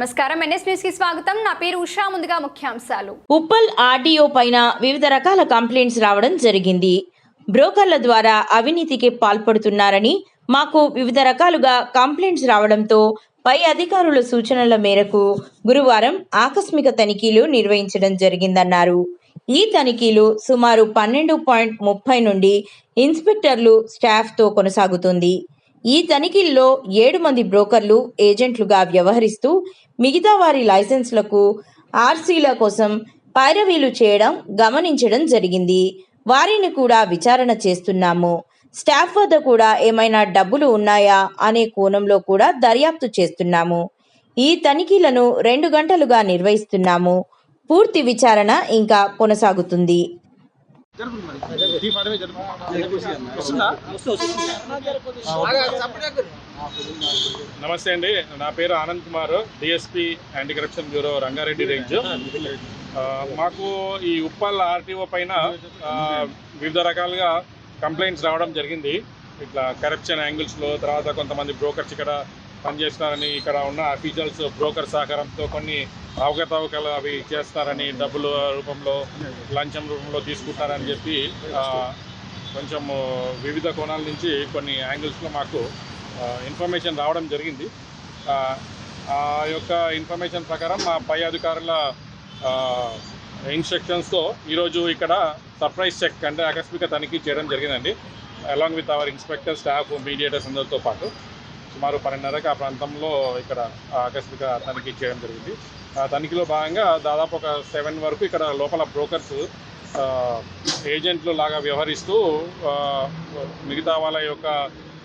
నమస్కారం. ఎన్ఎస్ న్యూస్కి స్వాగతం. నా పేరు ఉషా. ముందుగా ముఖ్యాంశాలు. ఉప్పల్ ఆర్డీఓ పైన వివిధ రకాల కంప్లైంట్స్ రావడం జరిగింది. బ్రోకర్ల ద్వారా అవినీతికి పాల్పడుతున్నారని మాకు వివిధ రకాలుగా కంప్లైంట్స్ రావడంతో పై అధికారుల సూచనల మేరకు గురువారం ఆకస్మిక తనిఖీలు నిర్వహించడం జరిగిందన్నారు. ఈ తనిఖీలు సుమారు పన్నెండు పాయింట్ ముప్పై నుండి ఇన్స్పెక్టర్లు స్టాఫ్తో కొనసాగుతుంది. ఈ తనిఖీల్లో ఏడు మంది బ్రోకర్లు ఏజెంట్లుగా వ్యవహరిస్తూ మిగతా వారి లైసెన్స్లకు ఆర్సీల కోసం పైరవీలు చేయడం గమనించడం జరిగింది. వారిని కూడా విచారణ చేస్తున్నాము. స్టాఫ్ వద్ద కూడా ఏమైనా డబ్బులు ఉన్నాయా అనే కోణంలో కూడా దర్యాప్తు చేస్తున్నాము. ఈ తనిఖీలను రెండు గంటలుగా నిర్వహిస్తున్నాము. పూర్తి విచారణ ఇంకా కొనసాగుతుంది. నమస్తే అండి. నా పేరు Anand Kumar DSP anti corruption bureau Rangareddy range. మాకు ఈ ఉప్పల్ ఆర్టీఓ పైన వివిధ రకాలుగా కంప్లైంట్స్ రావడం జరిగింది. ఇట్లా కరప్షన్ యాంగిల్స్లో తర్వాత కొంతమంది బ్రోకర్స్ ఇక్కడ పనిచేస్తున్నారని ఇక్కడ ఉన్న అఫీషియల్స్ బ్రోకర్ సహకారంతో కొన్ని అవకతవకలు అవి చేస్తారని డబ్బుల రూపంలో లంచం రూపంలో తీసుకుంటారని చెప్పి కొంచెం వివిధ కోణాల నుంచి కొన్ని యాంగిల్స్లో మాకు ఇన్ఫర్మేషన్ రావడం జరిగింది. ఆ, ఆ యొక్క ఇన్ఫర్మేషన్ ప్రకారం మా పై అధికారుల ఇన్స్ట్రక్షన్స్తో ఈరోజు ఇక్కడ సర్ప్రైజ్ చెక్ అంటే ఆకస్మిక తనిఖీ చేయడం జరిగిందండి. Along with our inspector staff mediators అందరితో పాటు. సుమారు పన్నెండున్నరకు ఆ ప్రాంతంలో ఇక్కడ ఆకస్మిక తనిఖీ చేయడం జరిగింది. ఆ తనిఖీలో భాగంగా దాదాపు ఒక సెవెన్ వరకు ఇక్కడ లోపల బ్రోకర్స్ ఏజెంట్లు లాగా వ్యవహరిస్తూ మిగతా వాళ్ళ యొక్క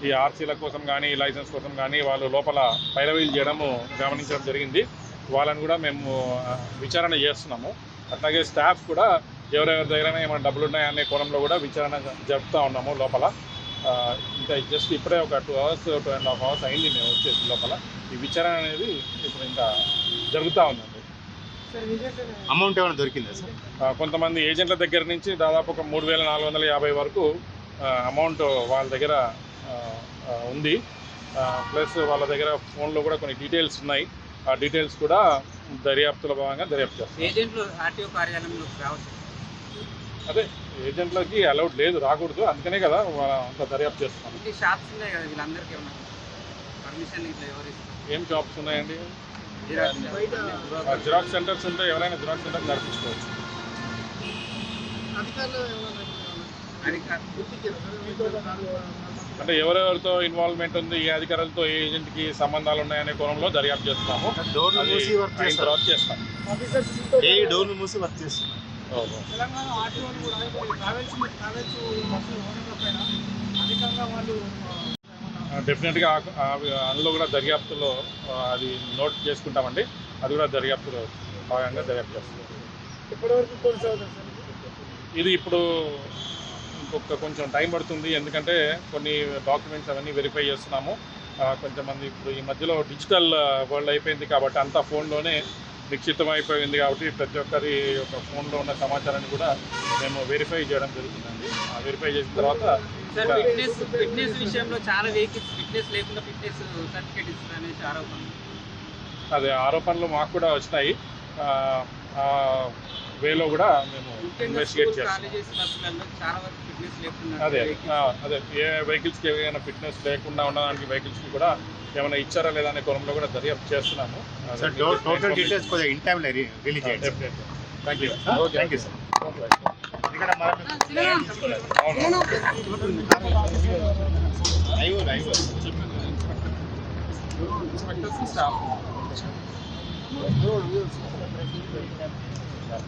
ఈ ఆర్సీల కోసం కానీ లైసెన్స్ కోసం కానీ వాళ్ళు లోపల పైరవీలు చేయడము గమనించడం జరిగింది. వాళ్ళని కూడా మేము విచారణ చేస్తున్నాము. అట్లాగే స్టాఫ్ కూడా ఎవరెవరి దగ్గర ఏమైనా డబ్బులు ఉన్నాయా అనే కోణంలో కూడా విచారణ జరుపుతూ ఉన్నాము లోపల. ఇంకా జస్ట్ ఇప్పుడే ఒక two hours two and half hours అయింది మేము వచ్చేసి లోపల. ఈ విచారణ అనేది ఇప్పుడు ఇంకా జరుగుతూ ఉందండి. అమౌంట్ ఏమైనా దొరికిందా సార్? కొంతమంది ఏజెంట్ల దగ్గర నుంచి దాదాపు ఒక మూడు వేల నాలుగు వందల యాభై వరకు అమౌంట్ వాళ్ళ దగ్గర ఉంది. ప్లస్ వాళ్ళ దగ్గర ఫోన్లో కూడా కొన్ని డీటెయిల్స్ ఉన్నాయి. ఆ డీటెయిల్స్ కూడా దర్యాప్తుల భాగంగా దర్యాప్తు చేస్తాం. ఏజెంట్లు ఆర్టీఓ కార్యాలయంలోకి రావచ్చు. అదే ఏజెంట్లకి అలౌడ్ లేదు రాకూడదు అందుకనే కదా అంత దర్యాప్తు చేస్తున్నాం. షాప్స్ ఉన్నాయి కదా వీళ్ళందరికీ ఏమన్నా పర్మిషన్ ఇట్లా ఎవరు ఇస్తారు? ఏం జాబ్స్ ఉన్నాయండి? జిరాక్స్ ఆ, జిరాక్స్ సెంటర్స్ ఉంటే ఎవరైనా జిరాక్స్ సెంటర్ నడిపించుకోవచ్చు. అంటే ఎవరెవరితో ఇన్వాల్వ్మెంట్ ఉంది ఏ అధికారులతో ఏ ఏజెంట్కి సంబంధాలు ఉన్నాయనే కోణంలో దర్యాప్తు మూసి వర్క్ చేస్తారు. తర్వాత చేస్తాం. ఏ డోర్లు మూసి వర్క్ ఓహో. తెలంగాణ ఆర్టీఓని కూడా ఇప్పుడు ట్రావెల్స్ ట్రావెల్స్ బస్సులు ఓనర్ల పైన అధికంగా వాళ్ళు ఆ, డెఫినెట్గా అందులో కూడా దర్యాప్తులో అది నోట్ చేసుకుంటామండి. అది కూడా దర్యాప్తులో భాగంగా దర్యాప్తు చేస్తాం. ఇప్పటివరకు కొనసాగుతుంది సార్? ఇది ఇప్పుడు ఇంకొక కొంచెం టైం పడుతుంది. ఎందుకంటే కొన్ని డాక్యుమెంట్స్ అవన్నీ వెరిఫై చేస్తున్నాము. కొంతమంది ఇప్పుడు ఈ మధ్యలో డిజిటల్ వరల్డ్ అయిపోయింది కాబట్టి అంతా ఫోన్లోనే నిక్షిప్తం అయిపోయింది కాబట్టి ప్రతి ఒక్కరి యొక్క ఫోన్లో ఉన్న సమాచారాన్ని కూడా మేము వెరిఫై చేయడం జరుగుతుందండి. ఆ వెరిఫై చేసిన తర్వాత ఫిట్నెస్ ఫిట్నెస్ విషయంలో చాలా వెహికల్స్ ఫిట్నెస్ లేకుండా ఫిట్నెస్ సర్టిఫికేట్ ఇస్తారు అనేసి ఆరోపణ. అదే ఆరోపణలు మాకు కూడా వచ్చినాయి. వేలో కూడా మేము ఇన్వెస్టిగేట్ చేస్తాం చాలా వరకు అదే అదే ఏ వెహికల్స్కి ఏమైనా ఫిట్నెస్ లేకుండా ఉన్నదానికి వెహికల్స్కి కూడా ఏమైనా ఇచ్చారా లేదా అనే కోణంలో కూడా దర్యాప్తు చేస్తున్నాము. టోటల్ డీటెయిల్స్ కొద్దిగా ఇన్ టైంలో రిలీజ్ చేయండి thank you thank you sir ఇక్కడ ఇన్స్పెక్టర్స్ స్టాఫ్